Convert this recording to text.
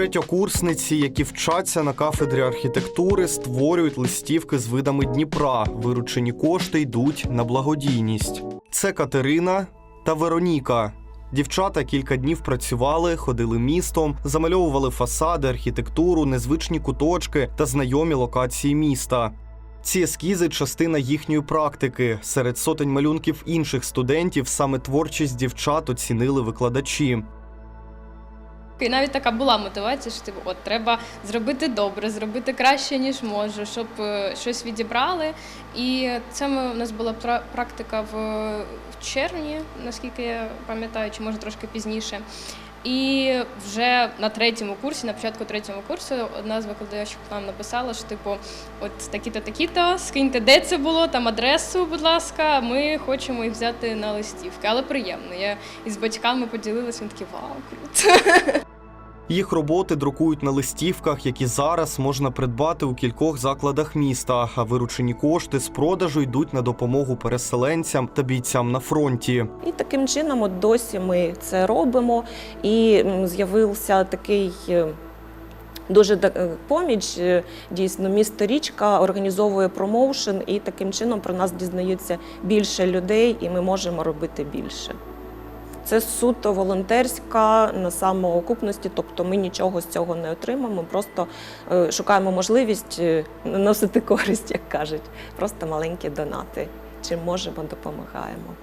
Третьокурсниці, які вчаться на кафедрі архітектури, створюють листівки з видами Дніпра. Виручені кошти йдуть на благодійність. Це Катерина та Вероніка. Дівчата кілька днів працювали, ходили містом, замальовували фасади, архітектуру, незвичні куточки та знайомі локації міста. Ці ескізи частина їхньої практики. Серед сотень малюнків інших студентів саме творчість дівчат оцінили викладачі. І навіть така була мотивація, що типу, от треба зробити добре, зробити краще, ніж можу, щоб е, щось відібрали. І це ми, у нас була пра- практика в, в червні, наскільки я пам'ятаю, чи може трошки пізніше. І вже на третьому курсі, на початку третього курсу, одна з викладачів нам написала, що типу, от такі-то, такі-то, скиньте, де це було, там адресу, будь ласка, ми хочемо їх взяти на листівки. Але приємно. Я із батьками поділилася, вони такі вау, круто. Їх роботи друкують на листівках, які зараз можна придбати у кількох закладах міста. А виручені кошти з продажу йдуть на допомогу переселенцям та бійцям на фронті. І таким чином, от досі ми це робимо. І з'явився такий. е, Дуже е, поміч, Е, дійсно, місто Річка організовує промоушен, і таким чином про нас дізнаються більше людей, і ми можемо робити більше. Це суто волонтерська на самоокупності, тобто ми нічого з цього не отримаємо, просто е, шукаємо можливість е, наносити користь, як кажуть, просто маленькі донати. Чим можемо, допомагаємо.